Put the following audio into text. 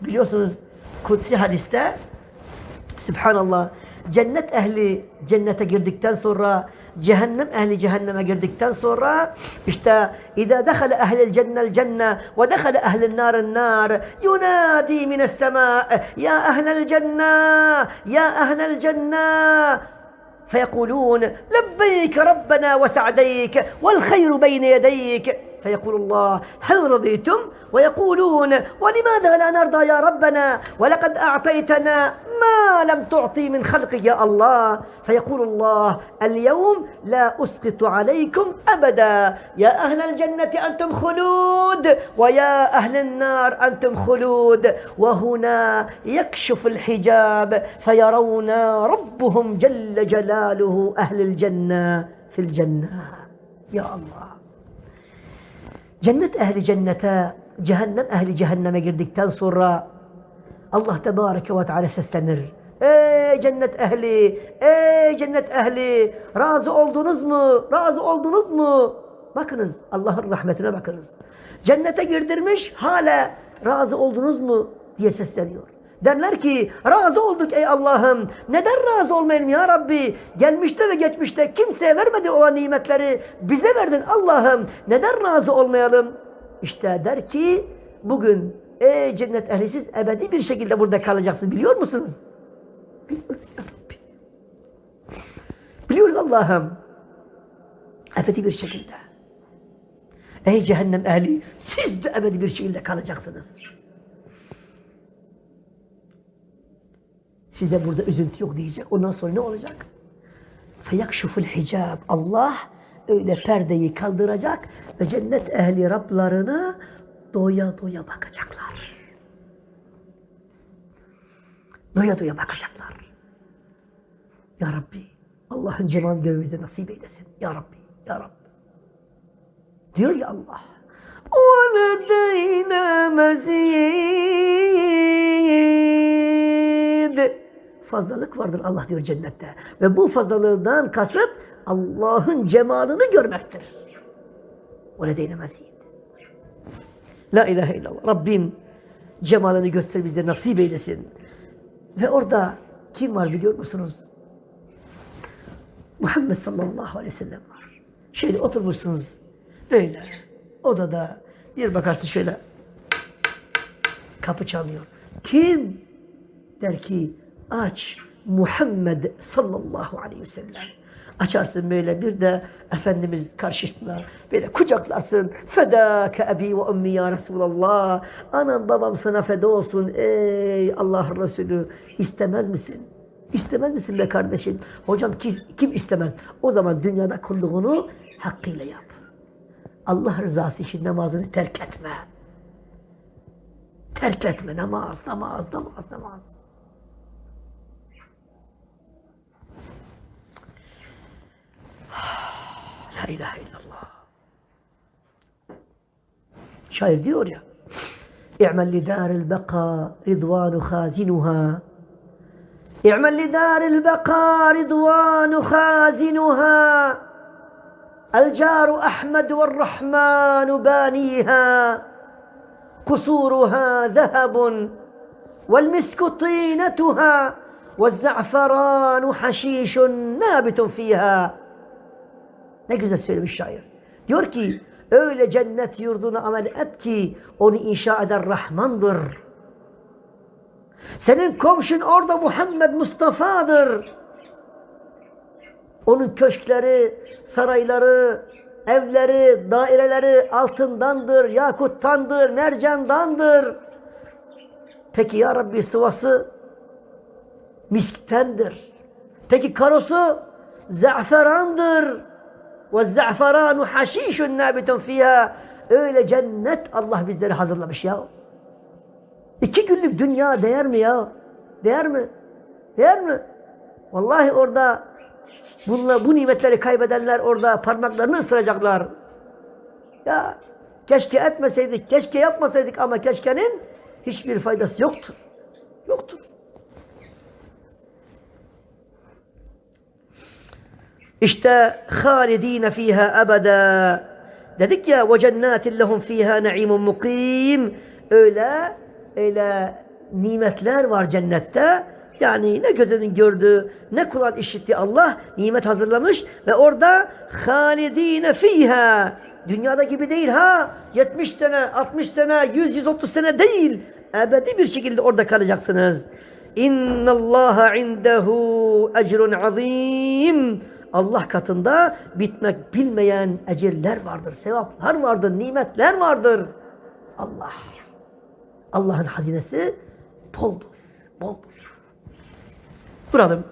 Biliyorsunuz kutsi hadiste Subhanallah cennet ehli cennete girdikten sonra cehennem ehli cehenneme girdikten sonra işte اِذَا دَخَلَ اَهْلِ الْجَنَّ الْجَنَّ وَدَخَلَ اَهْلِ النَّارِ النَّارِ يُنَادِي مِنَ السَّمَاءِ يَا اَهْلَ الْجَنَّةِ يَا اَهْلَ الْجَنَّةِ فيقولون لبيك ربنا وسعديك والخير بين يديك فيقول الله هل رضيتم؟ ويقولون ولماذا لا نرضى يا ربنا؟ ولقد أعطيتنا ما لم تعطي من خلقك يا الله. فيقول الله اليوم لا أسقط عليكم أبدا. يا أهل الجنة أنتم خلود ويا أهل النار أنتم خلود. وهنا يكشف الحجاب فيرون ربهم جل جلاله أهل الجنة في الجنة. يا الله. Cennet ehli cennete, cehennem ehli cehenneme girdikten sonra Allah Tebareke ve Teala seslenir. Ey cennet ehli, ey cennet ehli, razı oldunuz mu? Razı oldunuz mu? Bakınız, Allah'ın rahmetine bakınız. Cennete girdirmiş, hala razı oldunuz mu? diye sesleniyor. Derler ki razı olduk ey Allah'ım. Neden razı olmayalım ya Rabbi? Gelmişte ve geçmişte kimseye vermedi olan nimetleri bize verdin Allah'ım. Neden razı olmayalım? İşte der ki bugün ey cennet ehli siz ebedi bir şekilde burada kalacaksınız. Biliyor musunuz? Biliyoruz ya Rabbi. Biliyoruz Allah'ım. Ebedi bir şekilde. Ey cehennem ehli siz de ebedi bir şekilde kalacaksınız. Size burada üzüntü yok diyecek. Ondan sonra ne olacak? Feyakşuful hicab. Allah öyle perdeyi kaldıracak ve cennet ehli Rablarına doya doya bakacaklar. Doya doya bakacaklar. Ya Rabbi Allah'ın cemal görmemize nasip eylesin. Ya Rabbi, Ya Rabbi. Diyor ya Allah. وَلَدَيْنَا مَزِيدٌ fazlalık vardır Allah diyor cennette. Ve bu fazlalığından kasıt Allah'ın cemalını görmektir. O nedenle mesih. La ilahe illallah. Rabbim cemalini göster bize nasip eylesin. Ve orada kim var biliyor musunuz? Muhammed sallallahu aleyhi ve sellem var. Şöyle oturmuşsunuz böyle odada bir bakarsın şöyle kapı çalıyor. Kim der ki aç Muhammed sallallahu aleyhi ve sellem. Açarsın böyle bir de Efendimiz karşısına böyle kucaklarsın. Fedâke ebi ve ummi ya Resulallah. Anam babam sana feda olsun ey Allah Resulü. istemez misin? İstemez misin be kardeşim? Hocam kim, kim istemez? O zaman dünyada kulluğunu hakkıyla yap. Allah rızası için namazını terk etme. Terk etme namaz, namaz, namaz, namaz. إله إلا الله. شاعر ديوريا اعمل لدار البقاء رضوان خازنها. اعمل لدار البقاء رضوان خازنها. الجار أحمد والرحمن بانيها. قصورها ذهب والمسك طينتها. والزعفران حشيش نابت فيها. Ne güzel söylemiş şair. Diyor ki öyle cennet yurduna amel et ki onu inşa eden Rahmandır. Senin komşun orada Muhammed Mustafa'dır. Onun köşkleri, sarayları, evleri, daireleri altındandır, yakuttandır, mercandandır. Peki ya Rabbi sıvası misktendir. Peki karosu zaferandır. Zaferanu haşişun nabitun fiha. Öyle cennet Allah bizleri hazırlamış ya. İki günlük dünya değer mi ya? Değer mi? Değer mi? Vallahi orada Bunla, bu nimetleri kaybedenler orada parmaklarını ısıracaklar. Ya keşke etmeseydik, keşke yapmasaydık ama keşkenin hiçbir faydası yoktur. Yoktur. İşte halidine fiha ebeda. Dedik ya ve cennetin lehum fiha naimun mukim. Öyle öyle nimetler var cennette. Yani ne gözünün gördüğü, ne kulağın işitti Allah nimet hazırlamış ve orada halidine fiha. Dünyada gibi değil ha. 70 sene, 60 sene, 100, 130 sene değil. Ebedi bir şekilde orada kalacaksınız. İnna Allah indehu ecrun azim. Allah katında bitmek bilmeyen ecirler vardır, sevaplar vardır, nimetler vardır. Allah. Allah'ın hazinesi boldur, boldur. Duralım.